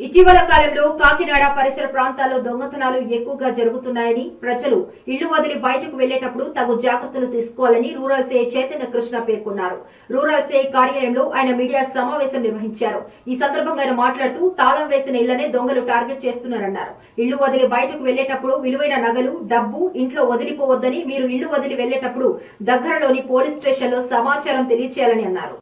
ఇటీవల కాలంలో కాకినాడ పరిసర ప్రాంతాల్లో దొంగతనాలు ఎక్కువగా జరుగుతున్నాయని ప్రజలు ఇళ్ళు వదిలి బయటకు వెళ్ళేటప్పుడు తగు జాగ్రత్తలు తీసుకోవాలని రూరల్ సే చైతన్య కృష్ణ పేర్కొన్నారు. రూరల్ సే కార్యాలయంలో ఆయన మీడియా సమావేశం నిర్వహించారు. ఈ సందర్భంగా ఆయన మాట్లాడుతూ తాళం వేసిన ఇళ్ళనే దొంగలు టార్గెట్ చేస్తున్నారన్నారు. ఇళ్ళు వదిలి బయటకు వెళ్ళేటప్పుడు విలువైన నగలు డబ్బు ఇంట్లో వదిలిపోవద్దని మీరు ఇళ్ళు వదిలి వెళ్ళేటప్పుడు దగ్గరలోని పోలీస్ స్టేషన్లో సమాచారం తెలియచేయాలని అన్నారు.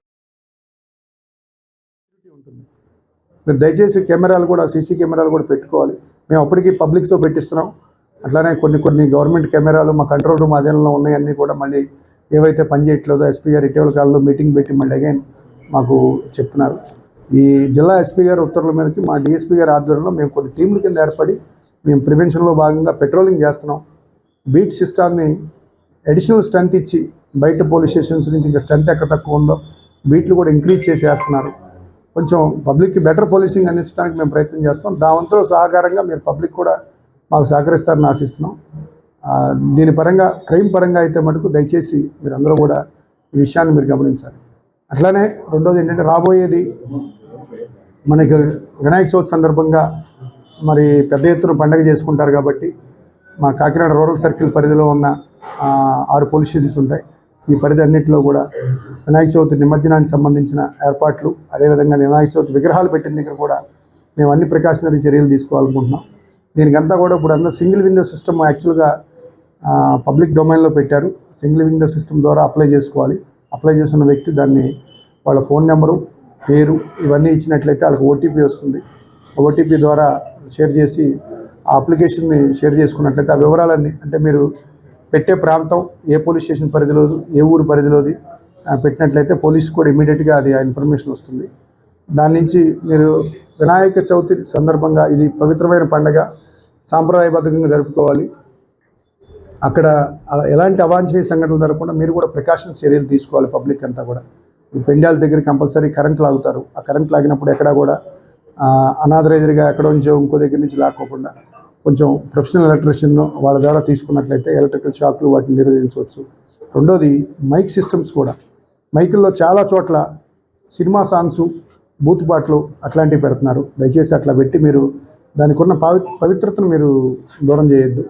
మీరు దయచేసి కెమెరాలు కూడా సీసీ కెమెరాలు కూడా పెట్టుకోవాలి. మేము అప్పటికి పబ్లిక్తో పెట్టిస్తున్నాం. అట్లానే కొన్ని కొన్ని గవర్నమెంట్ కెమెరాలు మా కంట్రోల్ రూమ్ అధీనంలో ఉన్నాయన్నీ కూడా మళ్ళీ ఏవైతే పనిచేయట్లేదో ఎస్పీ గారు ఇటీవల కాలంలో మీటింగ్ పెట్టి మళ్ళీ అగైన్ మాకు చెప్తున్నారు. ఈ జిల్లా ఎస్పీ గారి ఉత్తర్వుల మేరకు మా డిఎస్పీ గారి ఆధ్వర్యంలో మేము కొన్ని టీంల కింద ఏర్పడి మేము ప్రివెన్షన్లో భాగంగా పెట్రోలింగ్ చేస్తున్నాం. బీట్ సిస్టాన్ని అడిషనల్ స్ట్రెంత్ ఇచ్చి బయట పోలీస్ స్టేషన్స్ నుంచి ఇంకా స్ట్రెంత్ ఎక్కడ తక్కువ ఉందో బీట్లు కూడా ఇంక్రీజ్ చేసి వేస్తున్నారు. కొంచెం పబ్లిక్కి బెటర్ పోలీసింగ్ అందించడానికి మేము ప్రయత్నం చేస్తాం. దాంతో సహకారంగా మీరు పబ్లిక్ కూడా మాకు సహకరిస్తారని ఆశిస్తున్నాం. దీని పరంగా క్రైమ్ పరంగా అయితే మటుకు దయచేసి మీరు అందరూ కూడా ఈ విషయాన్ని మీరు గమనించాలి. అట్లానే రెండోది ఏంటంటే రాబోయేది మనకి వినాయక చవితి సందర్భంగా మరి పెద్ద ఎత్తున పండగ చేసుకుంటారు కాబట్టి మా కాకినాడ రూరల్ సర్కిల్ పరిధిలో ఉన్న ఆరు పోలీస్ స్టేషన్స్ ఉంటాయి. ఈ పరిధి అన్నింటిలో కూడా వినాయక చవితి నిమజ్జనానికి సంబంధించిన ఏర్పాట్లు అదేవిధంగా వినాయక చవితి విగ్రహాలు పెట్టిన దగ్గర కూడా మేము అన్ని ప్రికాషనరీ చర్యలు తీసుకోవాలనుకుంటున్నాం. దీనికంతా కూడా ఇప్పుడు అందరూ సింగిల్ విండో సిస్టమ్ యాక్చువల్గా పబ్లిక్ డొమైన్లో పెట్టారు. సింగిల్ విండో సిస్టమ్ ద్వారా అప్లై చేసుకోవాలి. అప్లై చేసిన వ్యక్తి దాన్ని వాళ్ళ ఫోన్ నెంబరు పేరు ఇవన్నీ ఇచ్చినట్లయితే వాళ్ళకి ఓటీపీ వస్తుంది. ఓటీపీ ద్వారా షేర్ చేసి ఆ అప్లికేషన్ని షేర్ చేసుకున్నట్లయితే ఆ వివరాలన్నీ అంటే మీరు పెట్టే ప్రాంతం ఏ పోలీస్ స్టేషన్ పరిధిలోది ఏ ఊరు పరిధిలోది పెట్టినట్లయితే పోలీస్ కూడా ఇమీడియట్గా అది ఆ ఇన్ఫర్మేషన్ వస్తుంది. దాని నుంచి మీరు వినాయక చవితి సందర్భంగా ఇది పవిత్రమైన పండగ సాంప్రదాయబద్ధంగా జరుపుకోవాలి. అక్కడ అలా ఎలాంటి అవాంఛనీయ సంఘటనలు జరగకుండా మీరు కూడా ప్రికాషన్ చర్యలు తీసుకోవాలి పబ్లిక్ అంతా కూడా. ఈ పెండాల దగ్గర కంపల్సరీ కరెంట్ లాగుతారు. ఆ కరెంట్ లాగినప్పుడు ఎక్కడా కూడా అనాథరైజర్గా ఎక్కడో నుంచో ఇంకో దగ్గర నుంచి లాక్కోకుండా కొంచెం ప్రొఫెషనల్ ఎలక్ట్రీషియన్ వాళ్ళ ద్వారా తీసుకున్నట్లయితే ఎలక్ట్రికల్ షాక్లు వాటిని నిర్వహించవచ్చు. రెండోది మైక్ సిస్టమ్స్ కూడా. మైకుల్లో చాలా చోట్ల సినిమా సాంగ్స్ బూత్ పాటలు అట్లాంటివి పెడుతున్నారు. దయచేసి అట్లా పెట్టి మీరు దానికి ఉన్న పవిత్రతను మీరు దూరం చేయొద్దు.